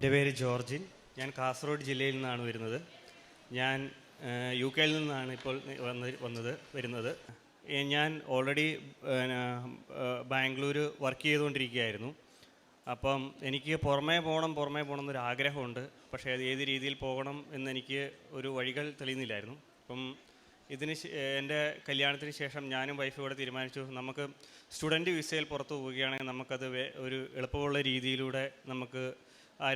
എന്റെ പേര് ജോർജിൻ. ഞാൻ കാസർഗോഡ് ജില്ലയിൽ നിന്നാണ് വരുന്നത്. ഞാൻ യു കെയിൽ നിന്നാണ് ഇപ്പോൾ വന്ന് വന്നത് വരുന്നത്. ഞാൻ ഓൾറെഡി ബാംഗ്ലൂർ വർക്ക് ചെയ്തുകൊണ്ടിരിക്കുകയായിരുന്നു. അപ്പം എനിക്ക് പുറമേ പോകണം പുറമേ പോകണം എന്നൊരു ആഗ്രഹമുണ്ട്. പക്ഷേ അത് ഏത് രീതിയിൽ പോകണം എന്നെനിക്ക് ഒരു വഴികൾ തെളിയുന്നില്ലായിരുന്നു. അപ്പം ഇതിന് എന്റെ കല്യാണത്തിന് ശേഷം ഞാനും വൈഫും കൂടെ തീരുമാനിച്ചു നമുക്ക് സ്റ്റുഡന്റ് വിസയിൽ പുറത്ത് പോവുകയാണെങ്കിൽ നമുക്കത് ഒരു എളുപ്പമുള്ള രീതിയിലൂടെ നമുക്ക്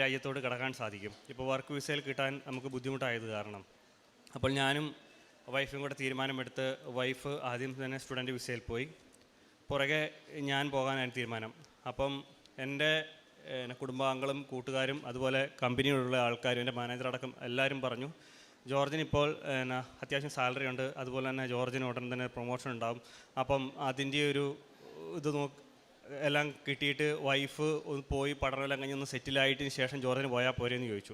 രാജ്യത്തോട് കടക്കാൻ സാധിക്കും. ഇപ്പോൾ വർക്ക് വിസയിൽ കിട്ടാൻ നമുക്ക് ബുദ്ധിമുട്ടായത് കാരണം. അപ്പോൾ ഞാനും വൈഫും കൂടെ തീരുമാനമെടുത്ത് വൈഫ് ആദ്യം തന്നെ സ്റ്റുഡന്റ് വിസയിൽ പോയി. പുറകെ ഞാൻ പോകാനാണ് തീരുമാനം. അപ്പം എന്റെ കുടുംബാംഗങ്ങളും കൂട്ടുകാരും അതുപോലെ കമ്പനിയിലുള്ള ആൾക്കാരും എന്റെ മാനേജർ അടക്കം എല്ലാവരും പറഞ്ഞു ജോർജിന് ഇപ്പോൾ എന്നാ അത്യാവശ്യം സാലറി ഉണ്ട്. അതുപോലെ തന്നെ ജോർജിന് ഉടൻ തന്നെ പ്രൊമോഷൻ ഉണ്ടാവും. അപ്പം അതിന്റെ ഒരു ഇത് നോക്ക് എല്ലാം കിട്ടിയിട്ട് വൈഫ് ഒന്ന് പോയി പഠനമെല്ലാം കഴിഞ്ഞ് ഒന്ന് സെറ്റിലായിട്ടിന് ശേഷം ജോർജിന് പോയാൽ പോരെന്ന് ചോദിച്ചു.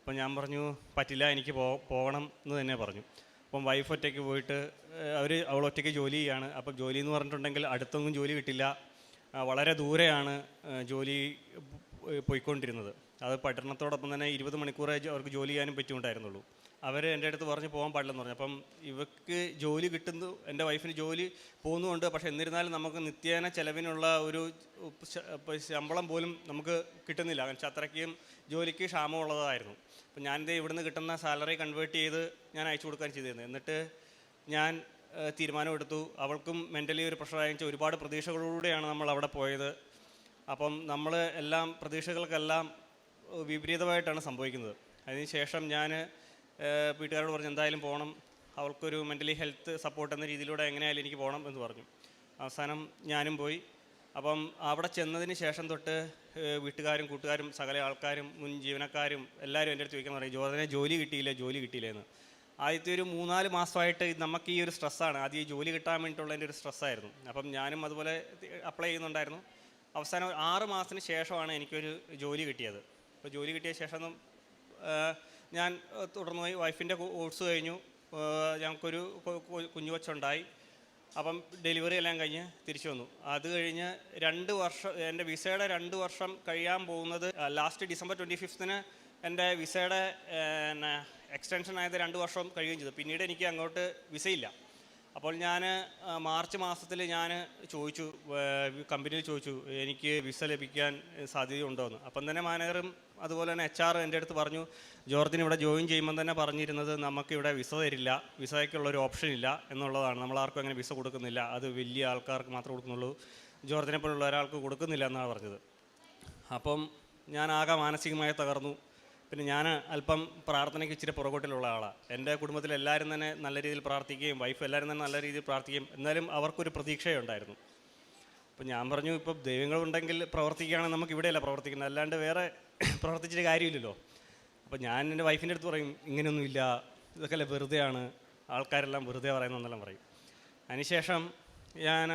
അപ്പം ഞാൻ പറഞ്ഞു പറ്റില്ല എനിക്ക് പോ പോകണം എന്ന് തന്നെ പറഞ്ഞു. അപ്പം വൈഫ് ഒറ്റയ്ക്ക് പോയിട്ട് അവർ അവൾ ഒറ്റയ്ക്ക് ജോലി ചെയ്യാണ്. അപ്പം ജോലി എന്ന് പറഞ്ഞിട്ടുണ്ടെങ്കിൽ അടുത്തൊന്നും ജോലി കിട്ടില്ല. വളരെ ദൂരെയാണ് ജോലി പോയിക്കൊണ്ടിരുന്നത്. അത് പഠനത്തോടൊപ്പം തന്നെ ഇരുപത് മണിക്കൂറേ അവർക്ക് ജോലി ചെയ്യാനും പറ്റുമുണ്ടായിരുന്നുള്ളൂ അവർ എന്റെ അടുത്ത് പറഞ്ഞ് പോകാൻ പാടില്ലെന്ന് പറഞ്ഞു. അപ്പം ഇവർക്ക് ജോലി കിട്ടുന്നു എന്റെ വൈഫിന് ജോലി പോകുന്നുമുണ്ട്. പക്ഷേ എന്നിരുന്നാലും നമുക്ക് നിത്യേന ചിലവിനുള്ള ഒരു ശമ്പളം പോലും നമുക്ക് കിട്ടുന്നില്ല. കാരണം അത്രയ്ക്കും ജോലിക്ക് ക്ഷാമമുള്ളതായിരുന്നു. അപ്പം ഞാനിത് ഇവിടുന്ന് കിട്ടുന്ന സാലറി കൺവേർട്ട് ചെയ്ത് ഞാൻ അയച്ചു കൊടുക്കാൻ ചെയ്തിരുന്നു എന്നിട്ട് ഞാൻ തീരുമാനമെടുത്തു അവൾക്കും മെന്റലി ഒരു പ്രഷർ വെച്ചാൽ ഒരുപാട് പ്രതീക്ഷകളോടെയാണ് നമ്മൾ അവിടെ പോയത്. അപ്പം നമ്മൾ എല്ലാം പ്രതീക്ഷകൾക്കെല്ലാം വിപരീതമായിട്ടാണ് സംഭവിക്കുന്നത്. അതിനുശേഷം ഞാൻ വീട്ടുകാരോട് പറഞ്ഞു എന്തായാലും പോകണം അവൾക്കൊരു മെന്റലി ഹെൽത്ത് സപ്പോർട്ട് എന്ന രീതിയിലൂടെ എങ്ങനെയായാലും എനിക്ക് പോകണം എന്ന് പറഞ്ഞു. അവസാനം ഞാനും പോയി. അപ്പം അവിടെ ചെന്നതിന് ശേഷം തൊട്ട് വീട്ടുകാരും കൂട്ടുകാരും സകല ആൾക്കാരും മുൻ ജീവനക്കാരും എല്ലാവരും എന്റെ അടുത്ത് ചോദിക്കാൻ പറയും ജോർജനെ ജോലി കിട്ടിയില്ല ജോലി കിട്ടിയില്ല എന്ന്. ആദ്യത്തെ ഒരു മൂന്നാൽ മാസമായിട്ട് നമുക്ക് ഈ ഒരു സ്ട്രെസ്സാണ് ആദ്യം ഈ ജോലി കിട്ടാൻ വേണ്ടിയിട്ടുള്ളതിന്റെ ഒരു സ്ട്രെസ്സായിരുന്നു അപ്പം ഞാനും അതുപോലെ അപ്ലൈ ചെയ്യുന്നുണ്ടായിരുന്നു. അവസാനം ആറ് മാസത്തിന് ശേഷമാണ് എനിക്കൊരു ജോലി കിട്ടിയത്. അപ്പോൾ ജോലി കിട്ടിയ ശേഷന്നും ഞാൻ തുടർന്ന് വൈഫിന്റെ കോഴ്സ് കഴിഞ്ഞു. ഞങ്ങൾക്കൊരു കുഞ്ഞു കൊച്ചുണ്ടായി. അപ്പം ഡെലിവറി എല്ലാം കഴിഞ്ഞ് തിരിച്ചു വന്നു. അത് കഴിഞ്ഞ് രണ്ട് വർഷം എന്റെ വിസയുടെ രണ്ട് വർഷം കഴിയാൻ പോകുന്നത് ലാസ്റ്റ് ഡിസംബർ ട്വന്റി ഫിഫ്ത്തിന് എന്റെ വിസയുടെ എക്സ്റ്റൻഷൻ ആയത് രണ്ട് വർഷം കഴിയുകയും ചെയ്തു. പിന്നീട് എനിക്ക് അങ്ങോട്ട് വിസയില്ല. അപ്പോൾ ഞാൻ മാർച്ച് മാസത്തിൽ ഞാൻ ചോദിച്ചു കമ്പനിയിൽ ചോദിച്ചു എനിക്ക് വിസ ലഭിക്കാൻ സാധ്യതയുണ്ടോയെന്ന് അപ്പം തന്നെ മാനേജറും അതുപോലെ തന്നെ എച്ച് ആർ എന്റെ അടുത്ത് പറഞ്ഞു ജോർജിന് ഇവിടെ ജോയിൻ ചെയ്യുമ്പോൾ തന്നെ പറഞ്ഞിരുന്നത് നമുക്കിവിടെ വിസ തരില്ല വിസയ്ക്കുള്ള ഒരു ഓപ്ഷൻ ഇല്ല എന്നുള്ളതാണ്. നമ്മളാർക്കും അങ്ങനെ വിസ കൊടുക്കുന്നില്ല. അത് വലിയ ആൾക്കാർക്ക് മാത്രമേ കൊടുക്കുന്നുള്ളൂ. ജോർജിനെ പോലുള്ള ഒരാൾക്ക് കൊടുക്കുന്നില്ല എന്നാണ് പറഞ്ഞത്. അപ്പം ഞാൻ ആകെ മാനസികമായി തകർന്നു. പിന്നെ ഞാൻ അല്പം പ്രാർത്ഥനയ്ക്ക് ഇച്ചിരി പുറകോട്ടിലുള്ള ആളാണ് എന്റെ കുടുംബത്തിൽ എല്ലാവരും തന്നെ നല്ല രീതിയിൽ പ്രാർത്ഥിക്കുകയും വൈഫ് എല്ലാവരും തന്നെ നല്ല രീതിയിൽ പ്രാർത്ഥിക്കുകയും എന്നാലും അവർക്കൊരു പ്രതീക്ഷയുണ്ടായിരുന്നു. അപ്പോൾ ഞാൻ പറഞ്ഞു ഇപ്പോൾ ദൈവങ്ങളുണ്ടെങ്കിൽ പ്രവർത്തിക്കുകയാണെങ്കിൽ നമുക്ക് ഇവിടെയല്ല പ്രവർത്തിക്കുന്നത്. അല്ലാണ്ട് വേറെ പ്രവർത്തിച്ചിട്ട് കാര്യമില്ലല്ലോ. അപ്പോൾ ഞാൻ എന്റെ വൈഫിന്റെ അടുത്ത് പറയും ഇങ്ങനെയൊന്നുമില്ല ഇതൊക്കെ അല്ലേ വെറുതെയാണ്. ആൾക്കാരെല്ലാം വെറുതെ പറയുന്നതെന്നെല്ലാം പറയും. അതിനുശേഷം ഞാൻ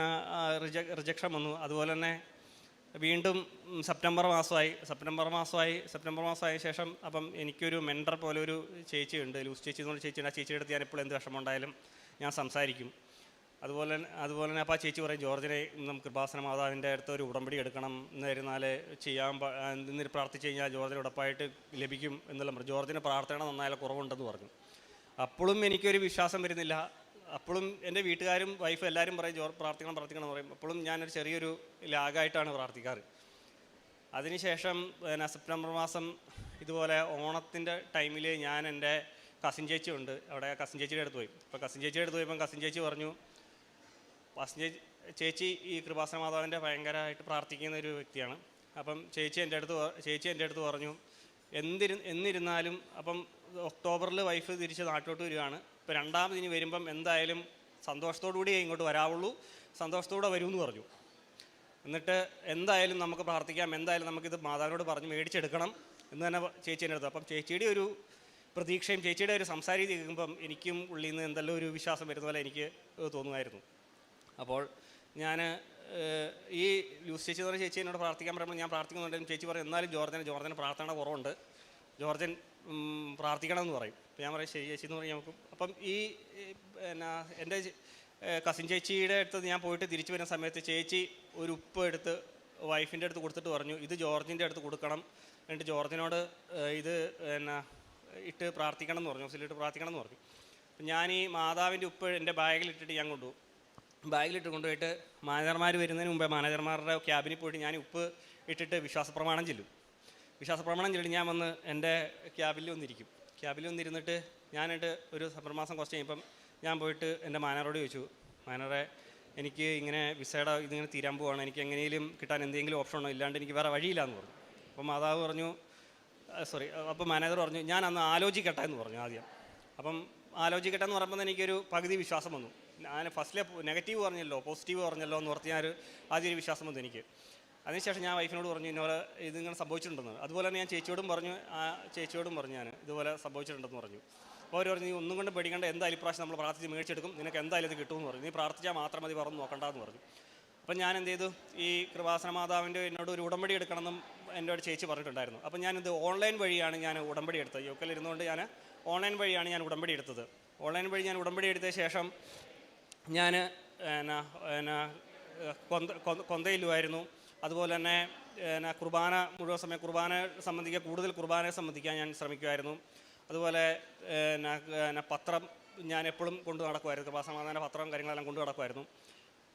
റിജ റിജക്ഷൻ വന്നു. അതുപോലെ തന്നെ വീണ്ടും സെപ്റ്റംബർ മാസമായി സെപ്റ്റംബർ മാസമായി സെപ്റ്റംബർ മാസമായ ശേഷം അപ്പം എനിക്കൊരു മെന്റർ പോലെ ഒരു ചേച്ചിയുണ്ട് ലൂസ് ചേച്ചി എന്ന് പറഞ്ഞ ചേച്ചിയുണ്ട്. ആ ചേച്ചിയുടെ അടുത്ത് ഞാൻ എപ്പോഴും എന്ത് വിഷമമുണ്ടായാലും ഞാൻ സംസാരിക്കും. അതുപോലെ അതുപോലെ തന്നെ അപ്പോൾ ആ ചേച്ചി പറയും ജോർജിനെ നമുക്ക് കൃപാസന മാതാവിന്റെ അടുത്ത് ഒരു ഉടമ്പടി എടുക്കണം. എന്നിരുന്നാൽ ചെയ്യാൻ എന്നിട്ട് പ്രാർത്ഥിച്ച് കഴിഞ്ഞാൽ ജോർജിന് ഉടപ്പായിട്ട് ലഭിക്കും പറഞ്ഞു ജോർജിന് പ്രാർത്ഥന നന്നായാലും കുറവുണ്ടെന്ന് പറഞ്ഞു. അപ്പോഴും എനിക്കൊരു വിശ്വാസം വരുന്നില്ല. അപ്പോഴും എന്റെ വീട്ടുകാരും വൈഫും എല്ലാവരും പറയും ജോർ പ്രാർത്ഥിക്കണം പ്രാർത്ഥിക്കണം എന്ന് പറയും. അപ്പോഴും ഞാനൊരു ചെറിയൊരു ലാഗായിട്ടാണ് പ്രാർത്ഥിക്കാറ്. അതിനുശേഷം പിന്നെ സെപ്റ്റംബർ മാസം ഇതുപോലെ ഓണത്തിന്റെ ടൈമിൽ ഞാൻ എന്റെ കസിൻ ചേച്ചി ഉണ്ട്. അവിടെ കസിൻ ചേച്ചിയുടെ അടുത്ത് പോയി. അപ്പോൾ കസിൻ ചേച്ചിയുടെ അടുത്ത് പോയപ്പം കസിൻ ചേച്ചി പറഞ്ഞു കസിൻ ചേച്ചി ചേച്ചി ഈ കൃപാസന മാതാവിന്റെ ഭയങ്കരമായിട്ട് പ്രാർത്ഥിക്കുന്ന ഒരു വ്യക്തിയാണ്. അപ്പം ചേച്ചി എന്റെ അടുത്ത് ചേച്ചി എന്റെ അടുത്ത് പറഞ്ഞു എന്തിരു എന്നിരുന്നാലും അപ്പം ഒക്ടോബറിൽ വൈഫ് തിരിച്ച് നാട്ടിലോട്ട് വരികയാണ് ഇപ്പോൾ രണ്ടാമത് ഇനി വരുമ്പം എന്തായാലും സന്തോഷത്തോടു കൂടിയേ ഇങ്ങോട്ട് വരാവുള്ളൂ. സന്തോഷത്തോടെ വരുമെന്ന് പറഞ്ഞു. എന്നിട്ട് എന്തായാലും നമുക്ക് പ്രാർത്ഥിക്കാം. എന്തായാലും നമുക്കിത് മാതാവിനോട് പറഞ്ഞ് മേടിച്ചെടുക്കണം എന്ന് തന്നെ ചേച്ചീന്റെ അടുത്ത്. അപ്പം ചേച്ചിയുടെ ഒരു പ്രതീക്ഷയും ചേച്ചിയുടെ ഒരു സംസാരി കേൾക്കുമ്പം എനിക്കും ഉള്ളിൽ നിന്ന് എന്തെല്ലാം ഒരു വിശ്വാസം വരുന്ന പോലെ എനിക്ക് തോന്നുമായിരുന്നു. അപ്പോൾ ഞാൻ ഈ ലൂസ് ചേച്ചി പറഞ്ഞ ചേച്ചി എന്നോട് പ്രാർത്ഥിക്കാൻ പറയുമ്പോൾ ഞാൻ പ്രാർത്ഥിക്കുന്നുണ്ടെങ്കിലും ചേച്ചി പറയും എന്നാലും ജോർജന് ജോർജന് പ്രാർത്ഥന കുറവുണ്ട്. ജോർജൻ പ്രാർത്ഥിക്കണം എന്ന് പറയും. അപ്പോൾ ഞാൻ പറയും ശരി ചേച്ചി എന്ന് പറഞ്ഞ് നമുക്ക് അപ്പം ഈ എന്നാ എന്റെ കസിൻ ചേച്ചിയുടെ അടുത്ത് ഞാൻ പോയിട്ട് തിരിച്ചു വരുന്ന സമയത്ത് ചേച്ചി ഒരു ഉപ്പ് എടുത്ത് വൈഫിന്റെ അടുത്ത് കൊടുത്തിട്ട് പറഞ്ഞു ഇത് ജോർജിന്റെ അടുത്ത് കൊടുക്കണം. എന്നിട്ട് ജോർജിനോട് ഇത് എന്നാ ഇട്ട് പ്രാർത്ഥിക്കണം എന്ന് പറഞ്ഞു സിലിട്ട് പ്രാർത്ഥിക്കണം എന്ന് പറഞ്ഞു. അപ്പം ഞാൻ ഈ മാതാവിന്റെ ഉപ്പ് എന്റെ ബാഗിൽ ഇട്ടിട്ട് ഞാൻ കൊണ്ടുപോകും. ബാഗിലിട്ട് കൊണ്ടുപോയിട്ട് മാനേജർമാർ വരുന്നതിന് മുമ്പേ മാനേജർമാരുടെ ക്യാബിനിൽ പോയിട്ട് ഞാൻ ഉപ്പ് ഇട്ടിട്ട് വിശ്വാസപ്രമാണം ചെല്ലും. വിശ്വാസപ്രമാണം ചെല്ലും ഞാൻ വന്ന് എന്റെ ക്യാബിൽ വന്നിരിക്കും. ക്യാബിൽ വന്നിരുന്നിട്ട് ഞാനായിട്ട് ഒരു സമ്മർ മാസം കുറച്ച് കഴിയുമ്പം ഞാൻ പോയിട്ട് എന്റെ മാനേജറോട് ചോദിച്ചു മാനേജറെ എനിക്ക് ഇങ്ങനെ വിസയുടെ ഇതിങ്ങനെ തീരാൻ പോവാണ്. എനിക്ക് എങ്ങനെയും കിട്ടാൻ എന്തെങ്കിലും ഓപ്ഷൻ ഉണ്ടോ? ഇല്ലാണ്ട് എനിക്ക് വേറെ വഴിയില്ല എന്ന് പറഞ്ഞു. അപ്പം മാതാവ് പറഞ്ഞു സോറി. അപ്പം മാനേജർ പറഞ്ഞു ഞാൻ അന്ന് ആലോചിക്കട്ടെ എന്ന് പറഞ്ഞു ആദ്യം. അപ്പം ആലോചിക്കട്ടെ എന്ന് പറയുമ്പോൾ എനിക്കൊരു പകുതി വിശ്വാസം വന്നു. ഞാൻ ഫസ്റ്റിലെ നെഗറ്റീവ് പറഞ്ഞല്ലോ പോസിറ്റീവ് പറഞ്ഞല്ലോ എന്ന് ഓർത്ത് ഞാൻ ആദ്യം ഒരു വിശ്വാസം വന്നു എനിക്ക്. അതിനുശേഷം ഞാൻ വൈഫിനോട് പറഞ്ഞു ഇന്നപോലെ ഇതിങ്ങനെ സംഭവിച്ചിട്ടുണ്ടെന്ന്. അതുപോലെ തന്നെ ഞാൻ ചേച്ചിയോടും പറഞ്ഞു ആ ചേച്ചിയോടും പറഞ്ഞു ഞാൻ ഇതുപോലെ സംഭവിച്ചിട്ടുണ്ടെന്ന് പറഞ്ഞു. അപ്പോൾ അവർ പറഞ്ഞു ഒന്നും കൊണ്ട് പേടിക്കേണ്ട എന്തായാലും ഇപ്രാവശ്യം നമ്മൾ പ്രാർത്ഥിച്ച് മേടിച്ചെടുക്കും നിനക്ക് എന്തായാലും ഇത് കിട്ടുമെന്ന് പറഞ്ഞു. നീ പ്രാർത്ഥിച്ചാൽ മാത്രം മതി പറഞ്ഞു നോക്കണ്ടെന്ന് പറഞ്ഞു. അപ്പം ഞാൻ എന്ത് ചെയ്തു ഈ കൃപാസന മാതാവിന്റെ എന്നോട് ഒരു ഉടമ്പടി എടുക്കണമെന്നും എന്നോട് ചേച്ചി പറഞ്ഞിട്ടുണ്ടായിരുന്നു. അപ്പം ഞാനിത് ഓൺലൈൻ വഴിയാണ് ഞാൻ ഉടമ്പടി എടുത്തത്. യോക്കലിരുന്നുകൊണ്ട് ഞാൻ ഓൺലൈൻ വഴിയാണ് ഞാൻ ഉടമ്പടി എടുത്തത്. ഓൺലൈൻ വഴി ഞാൻ ഉടമ്പടി എടുത്ത ശേഷം ഞാൻ എന്നാ എന്നാ കൊന്ത കൊന്ത- കൊന്തയിലുമായിരുന്നു. അതുപോലെ തന്നെ എന്നാ കുർബാന മുഴുവൻ സമയം കുർബാന സംബന്ധിക്കുക കൂടുതൽ കുർബാനയെ സംബന്ധിക്കാൻ ഞാൻ ശ്രമിക്കുമായിരുന്നു. അതുപോലെ എന്നാ പത്രം ഞാൻ എപ്പോഴും കൊണ്ടു നടക്കുമായിരുന്നു. കൃപാസമാധാന പത്രം കാര്യങ്ങളെല്ലാം കൊണ്ടു നടക്കുമായിരുന്നു.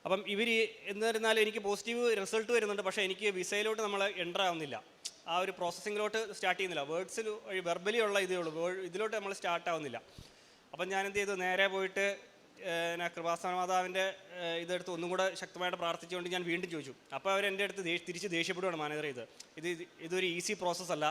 അപ്പം ഇവർ എന്നിരുന്നാലും എനിക്ക് പോസിറ്റീവ് റിസൾട്ട് വരുന്നുണ്ട്. പക്ഷേ എനിക്ക് വിസയിലോട്ട് നമ്മൾ എന്റർ ആവുന്നില്ല. ആ ഒരു പ്രോസസ്സിങ്ങിലോട്ട് സ്റ്റാർട്ട് ചെയ്യുന്നില്ല. വേർഡ്സിൽ വെർബലി ഉള്ള ഇതേ ഉള്ളൂ. ഇതിലോട്ട് നമ്മൾ സ്റ്റാർട്ട് ആവുന്നില്ല. അപ്പം ഞാൻ എന്ത് ചെയ്തു? നേരെ പോയിട്ട് എന്നാ കൃപാസ്ഥാന മാതാവിന്റെ ഇതെടുത്ത് ഒന്നും കൂടെ ശക്തമായിട്ട് പ്രാർത്ഥിച്ചുകൊണ്ട് ഞാൻ വീണ്ടും ചോദിച്ചു. അപ്പോൾ അവർ എന്റെ അടുത്ത് തിരിച്ച് ദേഷ്യപ്പെടുകയാണ് മാനേജർ ഇത്. ഇത് ഇത് ഇതൊരു ഈസി പ്രോസസ്സ് അല്ല.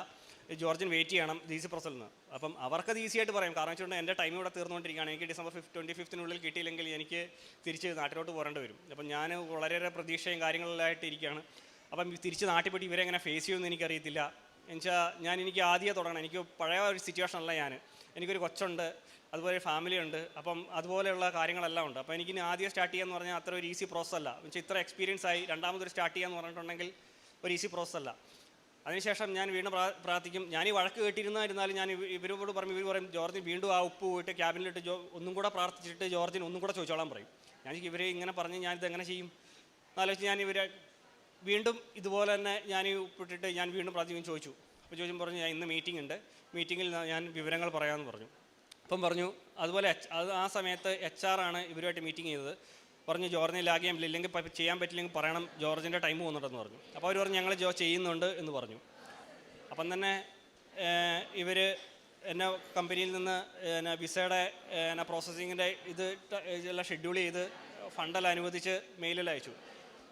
ഇത് വെയിറ്റ് ചെയ്യണം ഈസി പ്രോസസ്സിൽ നിന്ന്. അപ്പം അവർക്കത് ഈസി ആയിട്ട് പറയാം. കാരണം വെച്ചുകൊണ്ട് എന്റെ ടൈം ഇവിടെ തീർന്നുകൊണ്ടിരിക്കുകയാണ്. എനിക്ക് ഡിസംബർ ഫിഫ് ട്വന്റി ഫിഫ്റ്റിനുള്ളിൽ കിട്ടിയില്ലെങ്കിൽ എനിക്ക് തിരിച്ച് നാട്ടിലോട്ട് പോരേണ്ടി വരും. അപ്പം ഞാൻ വളരെയേറെ പ്രതീക്ഷയും കാര്യങ്ങളിലായിട്ട് ഇരിക്കുകയാണ്. അപ്പം തിരിച്ച് നാട്ടിൽ പോയിട്ട് ഇവരെ എങ്ങനെ ഫേസ് ചെയ്യുമെന്ന് എനിക്കറിയത്തില്ല. എന്നുവെച്ചാൽ ഞാൻ എനിക്ക് ആദ്യമേ തുടങ്ങണം. എനിക്ക് പഴയ ഒരു സിറ്റുവേഷൻ അല്ല ഞാൻ എനിക്കൊരു കൊച്ചുണ്ട് അതുപോലെ ഫാമിലി ഉണ്ട്. അപ്പം അതുപോലെയുള്ള കാര്യങ്ങളെല്ലാം ഉണ്ട്. അപ്പോൾ എനിക്കിനി ആദ്യം സ്റ്റാർട്ട് ചെയ്യാന്ന് പറഞ്ഞാൽ അത്ര ഒരു ഈസി പ്രോസസ് അല്ല. എന്നുവെച്ചാൽ ഇത്ര എക്സ്പീരിയൻസ് ആയി രണ്ടാമതൊരു സ്റ്റാർട്ട് ചെയ്യാന്ന് പറഞ്ഞിട്ടുണ്ടെങ്കിൽ ഒരു ഈസി പ്രോസസ് അല്ല. അതിനുശേഷം ഞാൻ വീണ്ടും പ്രാ- പ്രാർത്ഥിക്കും. ഞാൻ ഈ വഴക്ക് കേട്ടിരുന്നായിരുന്നാലും ഞാൻ ഇവരോട് പറയും ഇവർ പറയും ജോർജിന് വീണ്ടും ആ ഉപ്പ് പോയിട്ട് ക്യാബിനിലിട്ട് ജോ ഒന്നും കൂടെ പ്രാർത്ഥിച്ചിട്ട് ജോർജിന് ഒന്നും കൂടെ ചോദിച്ചോളാൻ പറയും. ഞാൻ ഇവരെ ഇങ്ങനെ പറഞ്ഞ് ഞാനിത് എങ്ങനെ ചെയ്യും? എന്നാലോചിച്ച് ഞാൻ ഇവരെ വീണ്ടും ഇതുപോലെ തന്നെ ഞാൻ ഉപ്പിട്ടിട്ട് ഞാൻ വീണ്ടും പ്രാഥമികം ചോദിച്ചു. അപ്പോൾ ചോദിച്ചും പറഞ്ഞു ഞാൻ ഇന്ന് മീറ്റിംഗ് ഉണ്ട്. മീറ്റിങ്ങിൽ ഞാൻ വിവരങ്ങൾ പറയാമെന്ന് പറഞ്ഞു. അപ്പം പറഞ്ഞു അതുപോലെ അത് ആ സമയത്ത് എച്ച് ആർ ആണ് ഇവരുമായിട്ട് മീറ്റിംഗ് ചെയ്തത്. പറഞ്ഞു ജോർജിനെ ലാഗിയാൻ പറ്റില്ല ഇല്ലെങ്കിൽ ചെയ്യാൻ പറ്റില്ലെങ്കിൽ പറയണം ജോർജിന്റെ ടൈം പോകുന്നുണ്ടെന്ന് പറഞ്ഞു. അപ്പോൾ അവർ പറഞ്ഞു ഞങ്ങൾ ജോ ചെയ്യുന്നുണ്ട് എന്ന് പറഞ്ഞു. അപ്പം തന്നെ ഇവർ എന്നെ കമ്പനിയിൽ നിന്ന് എന്നെ വിസയുടെ എന്നെ പ്രോസസ്സിങ്ങിന്റെ ഇത് എല്ലാം ഷെഡ്യൂൾ ചെയ്ത് ഫണ്ടെല്ലാം അനുവദിച്ച് മെയിലിൽ അയച്ചു.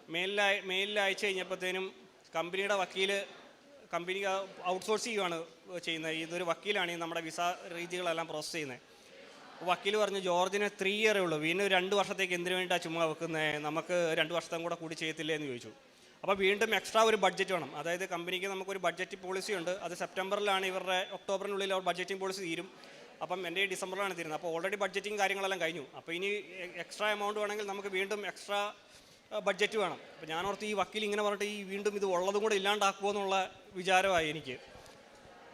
മെയിലിൽ അയ- മെയിലിൽ അയച്ചു കഴിഞ്ഞപ്പോഴത്തേനും കമ്പനിയുടെ വക്കീൽ കമ്പനി ഔട്ട്സോഴ്സ് ചെയ്യുകയാണ് ചെയ്യുന്നത്. ഇതൊരു വക്കീലാണ് ഈ നമ്മുടെ വിസ രീതികളെല്ലാം പ്രോസസ്സ് ചെയ്യുന്നത്. വക്കീൽ പറഞ്ഞു ജോർജിന് ത്രീ ഇയറേ ഉള്ളൂ. വീണ്ടും രണ്ട് വർഷത്തേക്ക് എന്തിനു വേണ്ടിയിട്ടാണ് ചുമ്മാ വെക്കുന്നത് നമുക്ക് രണ്ട് വർഷത്തും കൂടെ കൂടി ചെയ്യത്തില്ലേ? എന്ന് ചോദിച്ചു. അപ്പോൾ വീണ്ടും എക്സ്ട്രാ ഒരു ബഡ്ജറ്റ് വേണം. അതായത് കമ്പനിക്ക് നമുക്കൊരു ബഡ്ജറ്റ് പോളിസി ഉണ്ട്. അത് സെപ്റ്റംബറിലാണ് ഇവരുടെ ഒക്ടോബറിനുള്ളിൽ അവർ ബഡ്ജറ്റിംഗ് പോളിസി തീരും. അപ്പം എന്റെ ഡിസംബറിലാണ് തീരുന്നത്. അപ്പോൾ ഓൾറെഡി ബഡ്ജറ്റിംഗ് കാര്യങ്ങളെല്ലാം കഴിഞ്ഞു. അപ്പോൾ ഇനി എക്സ്ട്രാ എമൗണ്ട് വേണമെങ്കിൽ നമുക്ക് വീണ്ടും എക്സ്ട്രാ ബഡ്ജറ്റ് വേണം. അപ്പോൾ ഞാൻ ഓർത്ത് ഈ വക്കീൽ ഇങ്ങനെ പറഞ്ഞിട്ട് ഈ വീണ്ടും ഇത് ഉള്ളതും കൂടെ ഇല്ലാണ്ടാക്കുമോ എന്നുള്ള വിചാരമായി എനിക്ക്.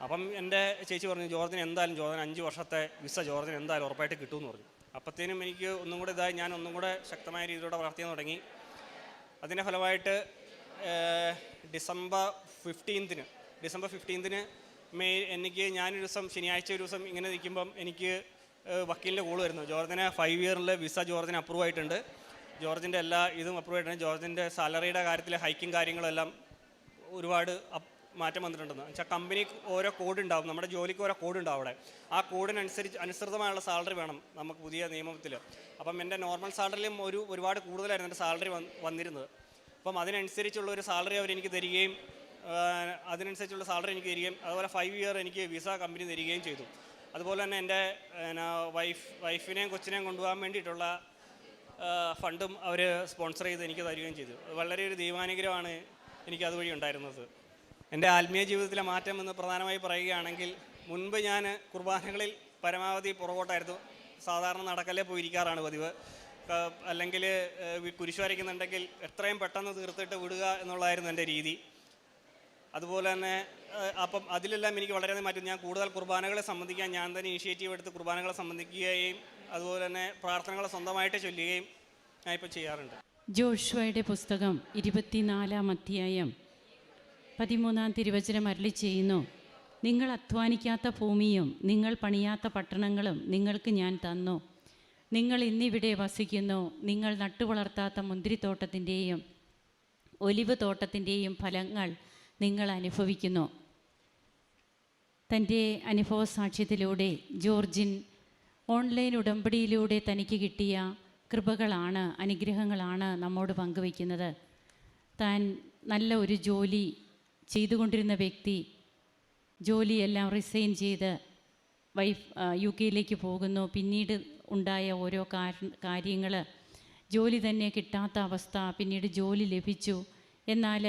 അപ്പം എന്റെ ചേച്ചി പറഞ്ഞു ജോർജിന് എന്തായാലും ജോർജിന് അഞ്ച് വർഷത്തെ വിസ ജോർജിന് എന്തായാലും ഉറപ്പായിട്ട് കിട്ടുമെന്ന് പറഞ്ഞു. അപ്പോഴത്തേനും എനിക്ക് ഒന്നും കൂടെ ഇതായി ഞാൻ ഒന്നും കൂടെ ശക്തമായ രീതിയിലൂടെ പ്രവർത്തിക്കാൻ തുടങ്ങി. അതിന്റെ ഫലമായിട്ട് ഡിസംബർ ഫിഫ്റ്റീൻത്തിന് ഡിസംബർ ഫിഫ്റ്റീൻത്തിന് മെയ് എനിക്ക് ഞാനൊരു ദിവസം ശനിയാഴ്ച ഒരു ദിവസം ഇങ്ങനെ നിൽക്കുമ്പം എനിക്ക് വക്കീലിന്റെ കോൾ വരുന്നു. ജോർജിന് ഫൈവ് ഇയറിൽ വിസ ജോർജിന് അപ്രൂവ് ആയിട്ടുണ്ട്. ജോർജിന്റെ എല്ലാ ഇതും അപ്രൂവ് ആയിട്ടുണ്ട്. ജോർജിന്റെ സാലറിയുടെ കാര്യത്തിൽ ഹൈക്കും കാര്യങ്ങളെല്ലാം ഒരുപാട് മാറ്റം വന്നിട്ടുണ്ടെന്ന്. വെച്ചാൽ കമ്പനി ഓരോ കോഡ് ഉണ്ടാവും. നമ്മുടെ ജോലിക്ക് ഓരോ കോഡ് ഉണ്ടാവും അവിടെ. ആ കോഡിനനുസരിച്ച് അനുസൃതമായുള്ള സാലറി വേണം നമുക്ക് പുതിയ നിയമത്തിൽ. അപ്പം എന്റെ നോർമൽ സാലറിയിലും ഒരു ഒരുപാട് കൂടുതലായിരുന്നു എന്റെ സാലറി വന്നിരുന്നത്. അപ്പം അതിനനുസരിച്ചുള്ള ഒരു സാലറി അവർ എനിക്ക് തരികയും അതിനനുസരിച്ചുള്ള സാലറി എനിക്ക് തരികയും അതുപോലെ ഫൈവ് ഇയർ എനിക്ക് വിസ കമ്പനി തരികയും ചെയ്തു. അതുപോലെ തന്നെ എന്റെ വൈഫ് വൈഫിനെയും കൊച്ചിനെയും കൊണ്ടുപോകാൻ വേണ്ടിയിട്ടുള്ള ഫണ്ടും അവർ സ്പോൺസർ ചെയ്ത് എനിക്ക് തരികയും ചെയ്തു. വളരെ ഒരു ദൈവാനുഗ്രഹമാണ് എനിക്ക് അതുവഴി ഉണ്ടായിരുന്നത്. എന്റെ ആത്മീയ ജീവിതത്തിലെ മാറ്റം എന്ന് പ്രധാനമായി പറയുകയാണെങ്കിൽ മുൻപ് ഞാൻ കുർബാനകളിൽ പരമാവധി പുറകോട്ടായിരുന്നു. സാധാരണ നടക്കലേ പോയിരിക്കാറാണ് പതിവ്. അല്ലെങ്കിൽ കുരിശ് വരയ്ക്കുന്നുണ്ടെങ്കിൽ എത്രയും പെട്ടെന്ന് തീർത്തിട്ട് വിടുക എന്നുള്ളതായിരുന്നു എന്റെ രീതി. അതുപോലെ തന്നെ അപ്പം അതിലെല്ലാം എനിക്ക് വളരെയധികം മാറ്റം. ഞാൻ കൂടുതൽ കുർബാനകളെ സംബന്ധിക്കാൻ ഞാൻ തന്നെ ഇനിഷ്യേറ്റീവ് എടുത്ത് കുർബാനകളെ സംബന്ധിക്കുകയും അതുപോലെ തന്നെ പ്രാർത്ഥനകൾ സ്വന്തമായിട്ട് ചൊല്ലുകയും ഞാൻ ഇപ്പോൾ ചെയ്യാറുണ്ട്. ജോഷുവയുടെ പുസ്തകം ഇരുപത്തിനാലാം അധ്യായം പതിമൂന്നാം തിരുവചനം അരളി ചെയ്യുന്നു നിങ്ങൾ അധ്വാനിക്കാത്ത ഭൂമിയും നിങ്ങൾ പണിയാത്ത പട്ടണങ്ങളും നിങ്ങൾക്ക് ഞാൻ തന്നു. നിങ്ങൾ ഇന്നിവിടെ വസിക്കുന്നു നിങ്ങൾ നട്ടുവളർത്താത്ത മുന്തിരിത്തോട്ടത്തിന്റെയും ഒലിവ് തോട്ടത്തിന്റെയും ഫലങ്ങൾ നിങ്ങൾ അനുഭവിക്കുന്നു. തന്റെ അനുഭവ സാക്ഷ്യത്തിലൂടെ ജോർജിൻ ഓൺലൈൻ ഉടമ്പടിയിലൂടെ തനിക്ക് കിട്ടിയ കൃപകളാണ് അനുഗ്രഹങ്ങളാണ് നമ്മോട് പങ്കുവയ്ക്കുന്നത്. താൻ നല്ല ഒരു ജോലി ചെയ്തുകൊണ്ടിരുന്ന വ്യക്തി ജോലിയെല്ലാം റിസൈൻ ചെയ്ത് വൈഫ് യു കെയിലേക്ക് പോകുന്നു. പിന്നീട് ഉണ്ടായ ഓരോ കാര്യങ്ങൾ ജോലി തന്നെ കിട്ടാത്ത അവസ്ഥ പിന്നീട് ജോലി ലഭിച്ചു. എന്നാൽ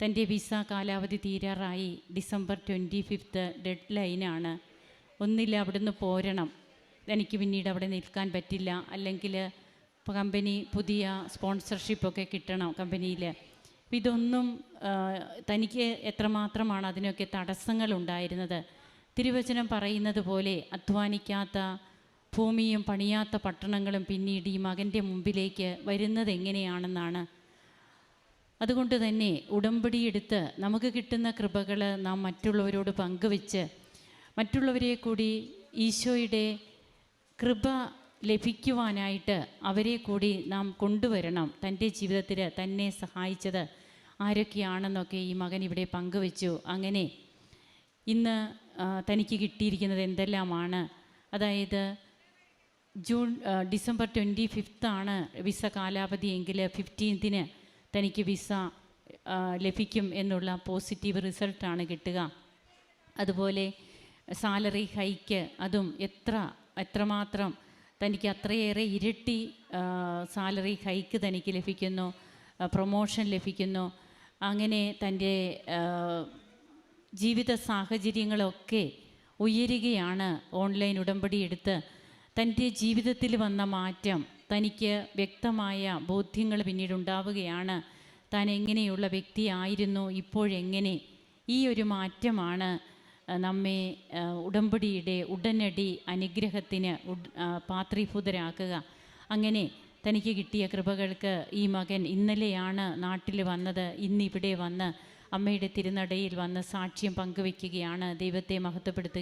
തന്റെ വിസ കാലാവധി തീരാറായി. ഡിസംബർ ട്വന്റി ഫിഫ്ത്ത് ഡെഡ് ലൈനാണ് ഒന്നില്ല അവിടുന്ന് പോരണം. എനിക്ക് പിന്നീട് അവിടെ നിൽക്കാൻ പറ്റില്ല. അല്ലെങ്കിൽ കമ്പനി പുതിയ സ്പോൺസർഷിപ്പൊക്കെ കിട്ടണം കമ്പനിയിൽ അപ്പം ഇതൊന്നും തനിക്ക് എത്രമാത്രമാണ് അതിനൊക്കെ തടസ്സങ്ങൾ ഉണ്ടായിരുന്നത് തിരുവചനം പറയുന്നത് പോലെ അധ്വാനിക്കാത്ത ഭൂമിയും പണിയാത്ത പട്ടണങ്ങളും പിന്നീട് ഈ മകന്റെ മുമ്പിലേക്ക് വരുന്നത് എങ്ങനെയാണെന്നാണ്. അതുകൊണ്ട് തന്നെ ഉടമ്പടി ഉടമ്പടിയെടുത്ത് നമുക്ക് കിട്ടുന്ന കൃപകൾ നാം മറ്റുള്ളവരോട് പങ്കുവെച്ച് മറ്റുള്ളവരെ കൂടി ഈശോയുടെ കൃപ ലഭിക്കുവാനായിട്ട് അവരെ കൂടി നാം കൊണ്ടുവരണം. തന്റെ ജീവിതത്തിൽ തന്നെ സഹായിച്ചത് ആരൊക്കെയാണെന്നൊക്കെ ഈ മകൻ ഇവിടെ പങ്കുവെച്ചു. അങ്ങനെ ഇന്ന് തനിക്ക് കിട്ടിയിരിക്കുന്നത് എന്തെല്ലാമാണ്? അതായത് ജൂൺ ഡിസംബർ ട്വന്റി ആണ് വിസ കാലാവധി എങ്കിൽ ഫിഫ്റ്റീൻത്തിന് തനിക്ക് വിസ ലഭിക്കും എന്നുള്ള പോസിറ്റീവ് റിസൾട്ടാണ് കിട്ടുക. അതുപോലെ സാലറി ഹൈക്ക് അതും എത്ര എത്രമാത്രം തനിക്ക് അത്രയേറെ ഇരട്ടി സാലറി ഹൈക്ക് തനിക്ക് ലഭിക്കുന്നു പ്രൊമോഷൻ ലഭിക്കുന്നു. അങ്ങനെ തന്റെ ജീവിത സാഹചര്യങ്ങളൊക്കെ ഉയരുകയാണ് ഓൺലൈൻ ഉടമ്പടി എടുത്ത്. തന്റെ ജീവിതത്തിൽ വന്ന മാറ്റം തനിക്ക് വ്യക്തമായ ബോധ്യങ്ങൾ പിന്നീട് ഉണ്ടാവുകയാണ്. താൻ എങ്ങനെയുള്ള വ്യക്തിയായിരുന്നു ഇപ്പോഴെങ്ങനെ? ഈ ഒരു മാറ്റമാണ് നമ്മെ ഉടമ്പടിയുടെ ഉടനടി അനുഗ്രഹത്തിന് പാത്രീഭൂതരാക്കുക. അങ്ങനെ തനിക്ക് കിട്ടിയ കൃപകൾക്ക് ഈ മകൻ ഇന്നലെയാണ് നാട്ടിൽ വന്നത് ഇന്നിവിടെ വന്ന് അമ്മയുടെ തിരുനടയിൽ വന്ന് സാക്ഷ്യം പങ്കുവെക്കുകയാണ് ദൈവത്തെ മഹത്വപ്പെടുത്തുകയാണ്